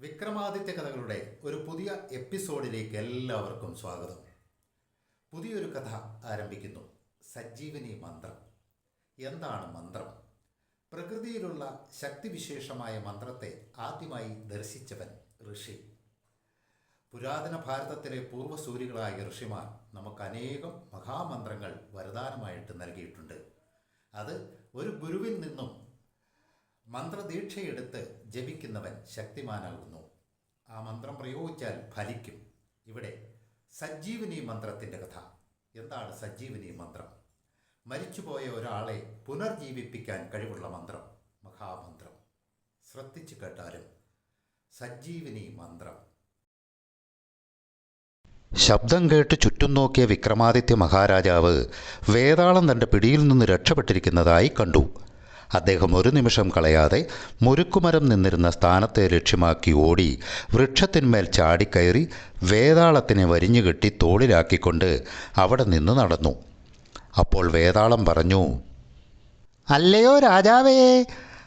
വിക്രമാദിത്യ കഥകളുടെ ഒരു പുതിയ എപ്പിസോഡിലേക്ക് എല്ലാവർക്കും സ്വാഗതം. പുതിയൊരു കഥ ആരംഭിക്കുന്നു. സജ്ജീവനി മന്ത്രം. എന്താണ് മന്ത്രം? പ്രകൃതിയിലുള്ള ശക്തിവിശേഷമായ മന്ത്രത്തെ ആദ്യമായി ദർശിച്ചവൻ ഋഷി. പുരാതന ഭാരതത്തിലെ പൂർവസൂരികളായ ഋഷിമാർ നമുക്ക് അനേകം മഹാമന്ത്രങ്ങൾ വരദാനമായിട്ട് നൽകിയിട്ടുണ്ട്. അത് ഒരു ഗുരുവിൽ നിന്നും മന്ത്രദീക്ഷയെടുത്ത് ജപിക്കുന്നവൻ ശക്തിമാനാകുന്നു. ആ മന്ത്രം പ്രയോഗിച്ചാൽ ഫലിക്കും. ഇവിടെ സജ്ജീവനി മന്ത്രത്തിന്റെ കഥ. എന്താണ് സജ്ജീവനി മന്ത്രം? മരിച്ചുപോയ ഒരാളെ പുനർജീവിപ്പിക്കാൻ കഴിവുള്ള മന്ത്രം മഹാമന്ത്രം. ശ്രദ്ധിച്ചു കേട്ടാലും സജ്ജീവനി മന്ത്രം. ശബ്ദം കേട്ട് ചുറ്റും നോക്കിയ വിക്രമാദിത്യ മഹാരാജാവ് വേതാളം തന്റെ പിടിയിൽ നിന്ന് രക്ഷപ്പെട്ടിരിക്കുന്നതായി കണ്ടു. അദ്ദേഹം ഒരു നിമിഷം കളയാതെ മുരുക്കുമരം നിന്നിരുന്ന സ്ഥാനത്തെ ലക്ഷ്യമാക്കി ഓടി വൃക്ഷത്തിന്മേൽ ചാടിക്കയറി വേതാളത്തിനെ വരിഞ്ഞുകെട്ടി തോളിലാക്കിക്കൊണ്ട് അവിടെ നിന്ന് നടന്നു. അപ്പോൾ വേതാളം പറഞ്ഞു അല്ലയോ രാജാവേ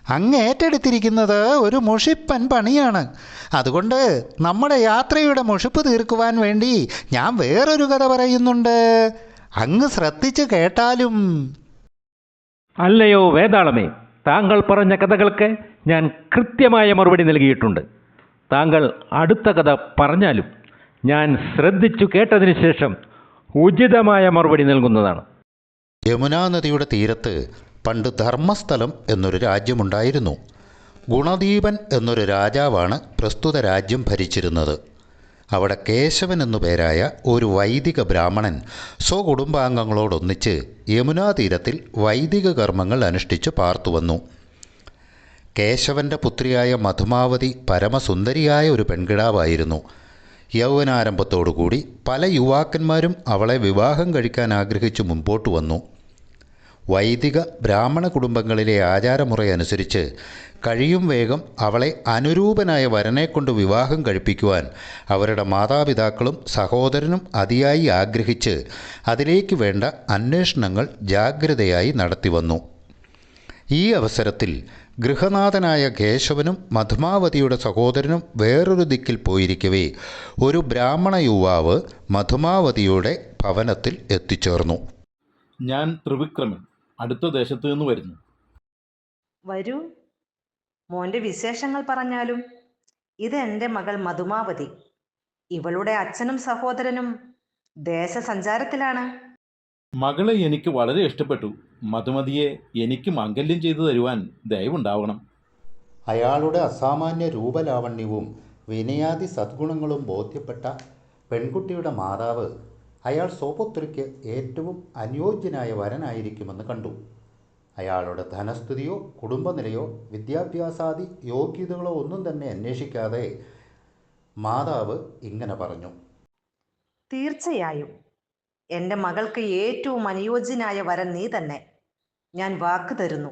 അങ്ങ് ഏറ്റെടുത്തിരിക്കുന്നത് ഒരു മുഷിപ്പൻ പണിയാണ്. അതുകൊണ്ട് നമ്മുടെ യാത്രയുടെ മുഷിപ്പ് തീർക്കുവാൻ വേണ്ടി ഞാൻ വേറൊരു കഥ പറയുന്നുണ്ട്. അങ്ങ് ശ്രദ്ധിച്ച് കേട്ടാലും അല്ലയോ വേതാളമേ താങ്കൾ പറഞ്ഞ കഥകൾക്ക് ഞാൻ കൃത്യമായ മറുപടി നൽകിയിട്ടുണ്ട്. താങ്കൾ അടുത്ത കഥ പറഞ്ഞാലും ഞാൻ ശ്രദ്ധിച്ചു കേട്ടതിന് ശേഷം ഉചിതമായ മറുപടി നൽകുന്നതാണ്. യമുനാ നദിയുടെ തീരത്ത് പണ്ട് ധർമ്മസ്ഥലം എന്നൊരു രാജ്യമുണ്ടായിരുന്നു. ഗുണദീപൻ എന്നൊരു രാജാവാണ് പ്രസ്തുത രാജ്യം ഭരിച്ചിരുന്നത്. അവിടെ കേശവൻ എന്നു പേരായ ഒരു വൈദിക ബ്രാഹ്മണൻ സ്വകുടുംബാംഗങ്ങളോടൊന്നിച്ച് യമുനാ തീരത്തിൽ വൈദിക കർമ്മങ്ങൾ അനുഷ്ഠിച്ചു പാർത്തുവന്നു കേശവന്റെ പുത്രിയായ മധുമാവതി പരമസുന്ദരിയായ ഒരു പെൺകിടാവായിരുന്നു. യൗവനാരംഭത്തോടുകൂടി പല യുവാക്കന്മാരും അവളെ വിവാഹം കഴിക്കാൻ ആഗ്രഹിച്ചു മുമ്പോട്ട് വന്നു. വൈദിക ബ്രാഹ്മണ കുടുംബങ്ങളിലെ ആചാരമുറയനുസരിച്ച് കഴിയും വേഗം അവളെ അനുരൂപനായ വരനെ കൊണ്ട് വിവാഹം കഴിപ്പിക്കുവാൻ അവരുടെ മാതാപിതാക്കളും സഹോദരനും അതിയായി ആഗ്രഹിച്ച് അതിലേക്ക് വേണ്ട അന്വേഷണങ്ങൾ ജാഗ്രതയായി നടത്തിവന്നു ഈ അവസരത്തിൽ ഗൃഹനാഥനായ കേശവനും മധുമാവതിയുടെ സഹോദരനും വേറൊരു ദിക്കിൽ പോയിരിക്കവേ ഒരു ബ്രാഹ്മണ യുവാവ് മധുമാവതിയുടെ ഭവനത്തിൽ എത്തിച്ചേർന്നു. ഞാൻ ത്രിവിക്രമൻ. അടുത്ത ദേശത്ത് നിന്ന് വരുന്നു. വരൂ. മോന്റെ വിശേഷങ്ങൾ പറഞ്ഞാലും ഇത് എന്റെ മകൾ മധുമാവതി. ഇവളുടെ അച്ഛനും സഹോദരനും ദേശസഞ്ചാരത്തിലാണ്. മകളെ എനിക്ക് വളരെ ഇഷ്ടപ്പെട്ടു. മധുമതിയെ എനിക്ക് മാംഗല്യം ചെയ്തു തരുവാൻ ദയവുണ്ടാവണം. അയാളുടെ അസാമാന്യ രൂപലാവണ്യവും വിനയാദി സദ്ഗുണങ്ങളും ബോധ്യപ്പെട്ട പെൺകുട്ടിയുടെ മാതാവ് അയാൾ സ്വപുത്രിക്ക് ഏറ്റവും അനുയോജ്യനായ വരനായിരിക്കുമെന്ന് കണ്ടു. അയാളുടെ ധനസ്ഥിതിയോ കുടുംബനിലയോ വിദ്യാഭ്യാസാദി യോഗ്യതകളോ ഒന്നും തന്നെ അന്വേഷിക്കാതെ മാതാവ് ഇങ്ങനെ പറഞ്ഞു. തീർച്ചയായും. എന്റെ മകൾക്ക് ഏറ്റവും അനുയോജ്യനായ വരൻ നീ തന്നെ. ഞാൻ വാക്ക് തരുന്നു.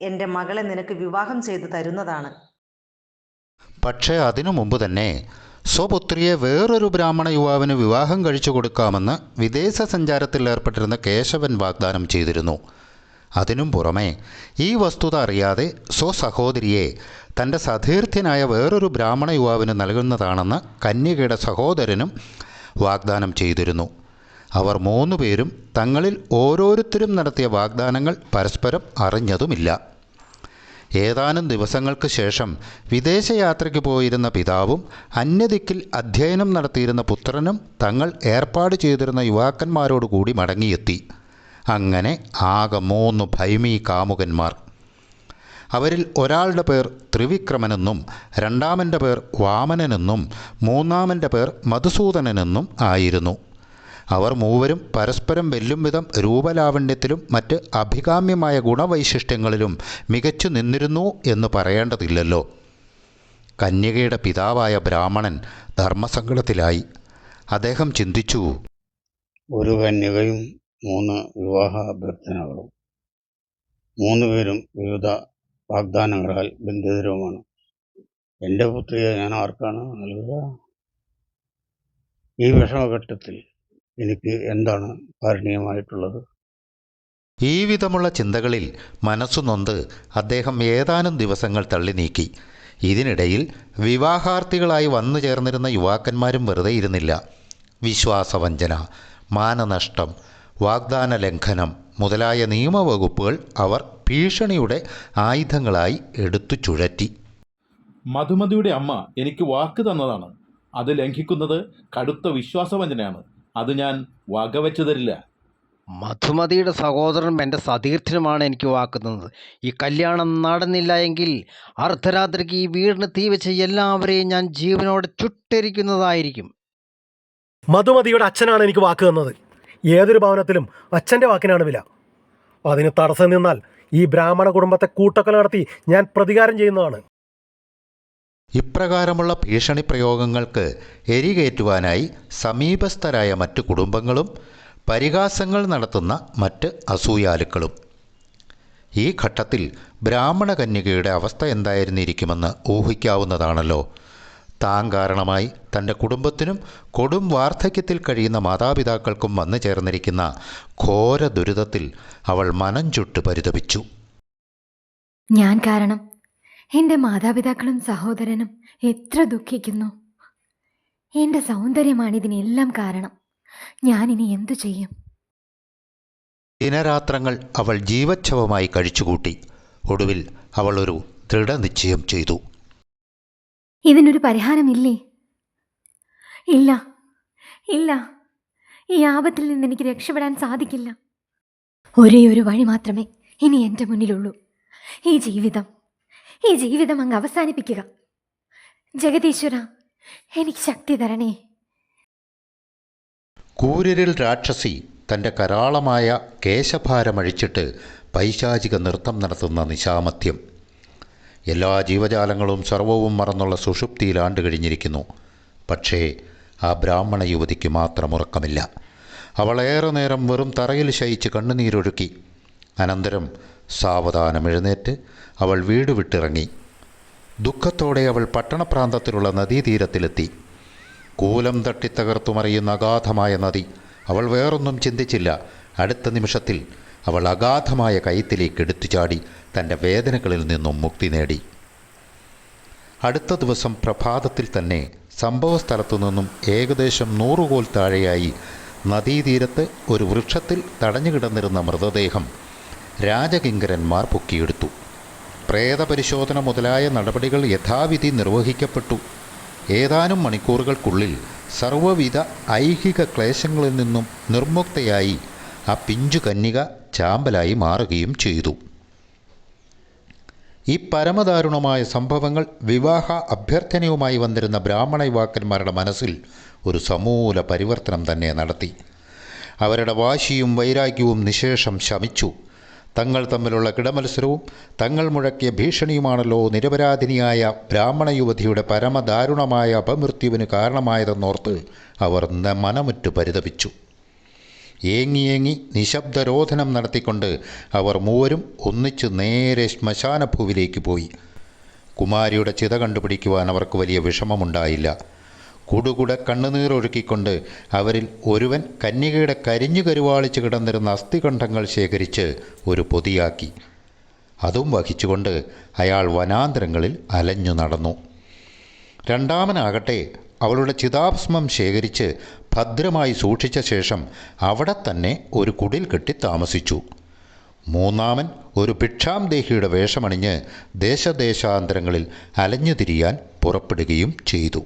എന്റെ മകളെ നിനക്ക് വിവാഹം ചെയ്തു തരുന്നതാണ്. പക്ഷേ അതിനു മുമ്പ് തന്നെ സ്വപുത്രിയെ വേറൊരു ബ്രാഹ്മണ യുവാവിന് വിവാഹം കഴിച്ചു കൊടുക്കാമെന്ന് വിദേശ സഞ്ചാരത്തിൽ ഏർപ്പെട്ടിരുന്ന കേശവൻ വാഗ്ദാനം ചെയ്തിരുന്നു. അതിനും പുറമെ ഈ വസ്തുത അറിയാതെ സ്വസഹോദരിയെ തന്റെ സതീർത്ഥ്യനായ വേറൊരു ബ്രാഹ്മണ യുവാവിന് നൽകുന്നതാണെന്ന് കന്യകയുടെ സഹോദരനും വാഗ്ദാനം ചെയ്തിരുന്നു. അവർ മൂന്നുപേരും തങ്ങളിൽ ഓരോരുത്തരും നടത്തിയ വാഗ്ദാനങ്ങൾ പരസ്പരം അറിഞ്ഞതുമില്ല. ഏതാനും ദിവസങ്ങൾക്ക് ശേഷം വിദേശയാത്രയ്ക്ക് പോയിരുന്ന പിതാവും അന്യദിക്കിൽ അധ്യയനം നടത്തിയിരുന്ന പുത്രനും തങ്ങൾ ഏർപ്പാട് ചെയ്തിരുന്ന യുവാക്കന്മാരോടുകൂടി മടങ്ങിയെത്തി. അങ്ങനെ ആകെ മൂന്ന് ഭൈമീ കാമുകന്മാർ. അവരിൽ ഒരാളുടെ പേർ ത്രിവിക്രമനെന്നും രണ്ടാമന്റെ പേർ വാമനനെന്നും മൂന്നാമന്റെ പേർ മധുസൂദനനെന്നും ആയിരുന്നു. അവർ മൂവരും പരസ്പരം വെല്ലും വിധം രൂപലാവണ്യത്തിലും മറ്റ് അഭികാമ്യമായ ഗുണവൈശിഷ്ട്യങ്ങളിലും മികച്ചു നിന്നിരുന്നു എന്ന് പറയേണ്ടതില്ലല്ലോ. കന്യകയുടെ പിതാവായ ബ്രാഹ്മണൻ ധർമ്മസങ്കടത്തിലായി. അദ്ദേഹം ചിന്തിച്ചു. ഒരു കന്യകയും മൂന്ന് വിവാഹ അഭ്യർത്ഥനകളും മൂന്ന് പേരും വിവിധ വാഗ്ദാനങ്ങളാൽ ബന്ധിതരുമാണ്. എന്റെ പുത്രിയെ ഞാൻ ആർക്കാണ് നൽകുക? ഈ വിഷമഘട്ടത്തിൽ എനിക്ക് എന്താണ് കാരണീയമായിട്ടുള്ളത്? ഈ വിധമുള്ള ചിന്തകളിൽ മനസ്സു നൊന്ത് അദ്ദേഹം ഏതാനും ദിവസങ്ങൾ തള്ളി നീക്കി. ഇതിനിടയിൽ വിവാഹാർത്ഥികളായി വന്നു ചേർന്നിരുന്ന യുവാക്കന്മാരും വെറുതെ ഇരുന്നില്ല. വിശ്വാസവഞ്ചന മാനനഷ്ടം വാഗ്ദാന ലംഘനം മുതലായ നിയമവകുപ്പുകൾ അവർ ഭീഷണിയുടെ ആയുധങ്ങളായി എടുത്തു ചുഴറ്റി. മധുമതിയുടെ അമ്മ എനിക്ക് വാക്ക് തന്നതാണ്. അത് ലംഘിക്കുന്നത് കടുത്ത വിശ്വാസവഞ്ചനയാണ്. അത് ഞാൻ വകവെച്ചു തരില്ല. മധുമതിയുടെ സഹോദരനും എന്റെ സതീർത്ഥനുമാണ് എനിക്ക് വാക്കുന്നത് ഈ കല്യാണം നടന്നില്ല എങ്കിൽ അർദ്ധരാത്രിക്ക് ഈ വീടിന് തീ വെച്ച് എല്ലാവരെയും ഞാൻ ജീവനോടെ ചുട്ടരിക്കുന്നതായിരിക്കും. മധുമതിയുടെ അച്ഛനാണ് എനിക്ക് വാക്ക് തന്നത്. ഏതൊരു ഭവനത്തിലും അച്ഛന്റെ വാക്കിനാണ് വില. അതിന് തടസ്സം നിന്നാൽ ഈ ബ്രാഹ്മണ കുടുംബത്തെ കൂട്ടക്കൊല നടത്തി ഞാൻ പ്രതികാരം ചെയ്യുന്നതാണ്. ഇപ്രകാരമുള്ള ഭീഷണി പ്രയോഗങ്ങൾക്ക് എരികേറ്റുവാനായി സമീപസ്ഥരായ മറ്റു കുടുംബങ്ങളും പരിഹാസങ്ങൾ നടത്തുന്ന മറ്റ് അസൂയാലുക്കളും. ഈ ഘട്ടത്തിൽ ബ്രാഹ്മണ കന്യകയുടെ അവസ്ഥ എന്തായിരുന്നിരിക്കുമെന്ന് ഊഹിക്കാവുന്നതാണല്ലോ. താൻ കാരണമായി തന്റെ കുടുംബത്തിനും കൊടും വാർദ്ധക്യത്തിൽ കഴിയുന്ന മാതാപിതാക്കൾക്കും വന്നു ചേർന്നിരിക്കുന്ന ഘോര ദുരിതത്തിൽ അവൾ മനം ചുട്ട് പരിതപിച്ചു. ഞാൻ കാരണം എന്റെ മാതാപിതാക്കളും സഹോദരനും എത്ര ദുഃഖിക്കുന്നു. എന്റെ സൗന്ദര്യമാണ് ഇതിനെല്ലാം കാരണം. ഞാൻ ഇനി എന്തു ചെയ്യും? ദിനരാത്രങ്ങൾ അവൾ ജീവച്ഛവമായി കഴിച്ചുകൂട്ടി. ഒടുവിൽ അവൾ ഒരു ദൃഢനിശ്ചയം ചെയ്തു. ഇതിനൊരു പരിഹാരമില്ലേ? ഇല്ല. ഇല്ല. ഈ ആപത്തിൽ നിന്ന് എനിക്ക് രക്ഷപ്പെടാൻ സാധിക്കില്ല. ഒരേ ഒരു വഴി മാത്രമേ ഇനി എന്റെ മുന്നിലുള്ളൂ. ഈ ജീവിതം ഈ ജീവിതം അങ്ങ് അവസാനിപ്പിക്കുക. ജഗതീശ്വര എനിക്ക് ശക്തി തരണേ. കൂരിരിൽ രാക്ഷസി തന്റെ കരാളമായ കേശഭാരമഴിച്ചിട്ട് പൈശാചിക നൃത്തം നടത്തുന്ന നിശാമത്യം. എല്ലാ ജീവജാലങ്ങളും സർവവും മറന്നുള്ള സുഷുപ്തിയിൽ ആണ്ട് കഴിഞ്ഞിരിക്കുന്നു. പക്ഷേ ആ ബ്രാഹ്മണ യുവതിക്ക് മാത്രം ഉറക്കമില്ല. അവളേറെ നേരം വെറും തറയിൽ ശയിച്ച് കണ്ണുനീരൊഴുക്കി. അനന്തരം സാവധാനം എഴുന്നേറ്റ് അവൾ വീട് വിട്ടിറങ്ങി. ദുഃഖത്തോടെ അവൾ പട്ടണപ്രാന്തത്തിലുള്ള നദീതീരത്തിലെത്തി. കൂലം തട്ടിത്തകർത്തുമറിയുന്ന അഗാധമായ നദി അവൾ വേറൊന്നും ചിന്തിച്ചില്ല. അടുത്ത നിമിഷത്തിൽ അവൾ അഗാധമായ കയത്തിലേക്ക് എടുത്തു ചാടി തന്റെ വേദനകളിൽ നിന്നും മുക്തി നേടി. അടുത്ത ദിവസം പ്രഭാതത്തിൽ തന്നെ സംഭവസ്ഥലത്തു നിന്നും ഏകദേശം നൂറുകോൽ താഴെയായി നദീതീരത്ത് ഒരു വൃക്ഷത്തിൽ തടഞ്ഞു കിടന്നിരുന്ന മൃതദേഹം രാജകിങ്കരന്മാർ പൊക്കിയെടുത്തു. പ്രേതപരിശോധന മുതലായ നടപടികൾ യഥാവിധി നിർവഹിക്കപ്പെട്ടു. ഏതാനും മണിക്കൂറുകൾക്കുള്ളിൽ സർവവിധ ഐഹിക ക്ലേശങ്ങളിൽ നിന്നും നിർമുക്തയായി ആ പിഞ്ചു കന്യക ചാമ്പലായി മാറുകയും ചെയ്തു. ഈ പരമദാരുണമായ സംഭവങ്ങൾ വിവാഹ അഭ്യർത്ഥനയുമായി വന്നിരുന്ന ബ്രാഹ്മണ യുവാക്കന്മാരുടെ മനസ്സിൽ ഒരു സമൂല പരിവർത്തനം തന്നെ നടത്തി. അവരുടെ വാശിയും വൈരാഗ്യവും നിശേഷം ശമിച്ചു. തങ്ങൾ തമ്മിലുള്ള കിടമത്സരവും തങ്ങൾ മുഴക്കിയ ഭീഷണിയുമാണല്ലോ നിരപരാധിനിയായ ബ്രാഹ്മണ യുവതിയുടെ പരമദാരുണമായ അപമൃത്യുവിന് കാരണമായതെന്നോർത്ത് അവർ മനമുറ്റു പരിതപിച്ചു. ഏങ്ങിയേങ്ങി നിശബ്ദരോധനം നടത്തിക്കൊണ്ട് അവർ മൂവരും ഒന്നിച്ച് നേരെ ശ്മശാനഭൂവിലേക്ക് പോയി. കുമാരിയുടെ ചിത കണ്ടുപിടിക്കുവാൻ അവർക്ക് വലിയ വിഷമമുണ്ടായില്ല. കുടുകുടെ കണ്ണുനീരൊഴുക്കിക്കൊണ്ട് അവരിൽ ഒരുവൻ കന്യകയുടെ കരിഞ്ഞു കരുവാളിച്ച് കിടന്നിരുന്ന അസ്ഥികണ്ഠങ്ങൾ ശേഖരിച്ച് ഒരു പൊതിയാക്കി. അതും വഹിച്ചുകൊണ്ട് അയാൾ വനാന്തരങ്ങളിൽ അലഞ്ഞു നടന്നു. രണ്ടാമനാകട്ടെ അവളുടെ ചിതാഭസ്മം ശേഖരിച്ച് ഭദ്രമായി സൂക്ഷിച്ച ശേഷം അവിടെ തന്നെ ഒരു കുടിൽ കെട്ടി താമസിച്ചു. മൂന്നാമൻ ഒരു ഭിക്ഷാംദേഹിയുടെ വേഷമണിഞ്ഞ് ദേശദേശാന്തരങ്ങളിൽ അലഞ്ഞു തിരിയാൻ പുറപ്പെടുകയും ചെയ്തു.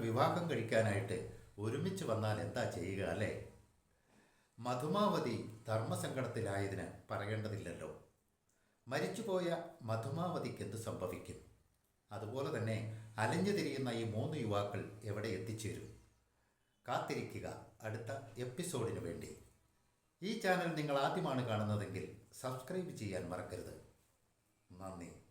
വിവാഹം കഴിക്കാനായിട്ട് ഒരുമിച്ച് വന്നാൽ എന്താ ചെയ്യുക അല്ലേ? മധുമാവതി ധർമ്മസങ്കടത്തിലായതിന് പറയേണ്ടതില്ലല്ലോ. മരിച്ചുപോയ മധുമാവതിക്ക് എന്ത് സംഭവിക്കും? അതുപോലെ തന്നെ അലഞ്ഞു തിരിയുന്ന ഈ മൂന്ന് യുവാക്കൾ എവിടെ എത്തിച്ചേരും? കാത്തിരിക്കുക. അടുത്ത എപ്പിസോഡിന് വേണ്ടി. ഈ ചാനൽ നിങ്ങൾ ആദ്യമാണ് കാണുന്നതെങ്കിൽ സബ്സ്ക്രൈബ് ചെയ്യാൻ മറക്കരുത്. നന്ദി.